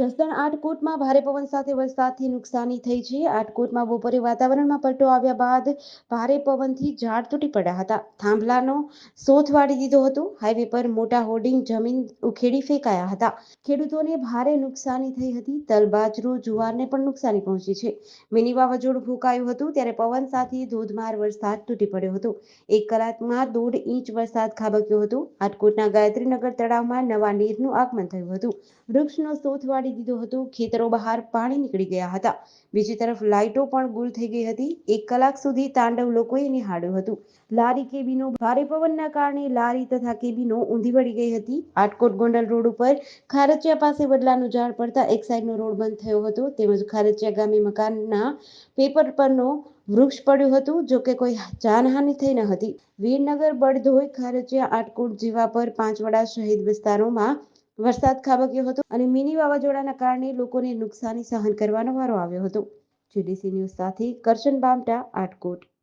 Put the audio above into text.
જસદણ આટકોટમાં ભારે પવન સાથે વરસાદથી નુકસાની થઈ છે. આટકોટમાં બપોરે વાતાવરણમાં પલટો આવ્યા બાદ ભારે પવનથી ઝાડ તૂટી પડ્યા હતા. થાંભલાનો સોથ વાળી દીધો હતો. હાઈવે પર મોટા હોર્ડિંગ જમીન ઉખેડી ફેંકાયા હતા. ખેડૂતોને ભારે નુકસાની થઈ હતી. તલ બાજરો જુવારને પણ નુકસાની પહોંચી છે. મિની વાવાઝોડું ફૂંકાયું હતું ત્યારે પવન સાથે ધોધમાર વરસાદ તૂટી પડ્યો હતો. એક કલાકમાં દોઢ ઇંચ વરસાદ ખાબક્યો હતો. આટકોટના ગાયત્રીનગર તળાવમાં નવા નીરનું આગમન થયું હતું. વૃક્ષનો સોથ વાળી દીધો હતો, ખેતરો બહાર પાણી નીકળી ગયા હતા. બીજી તરફ લાઇટો પણ ગુલ થઈ ગઈ હતી. એક કલાક સુધી તાંડવ લોકોએ નિહાળ્યું હતું. લારી કેબીનો ભારે પવનના કારણે લારી તથા કેબીનો ઊંધી વળી ગઈ હતી. આટકોટ ગોંડલ રોડ ઉપર ખારચિયા પાસે વડલાનું ઝાડ પડતા એક સાઈડનો રોડ બંધ થયો હતો. તેમજ ખારચિયા ગામે મકાનના પેપર પરનો વૃક્ષ પડ્યું હતું, જો કે કોઈ જાનહાનિ થઈ ન હતી. વીરનગર બળધોઈ ખારચિયા, આટકોટ જીવા પર પાંચવડા શહીદ વિસ્તારોમાં વરસાદ ખાબક્યો હતો અને મિની વાવાઝોડાના કારણે લોકોને નુકસાની સહન કરવાનો વારો આવ્યો હતો. જીડીસી ન્યૂઝ સાથે કરશન બામટા આટકોટ.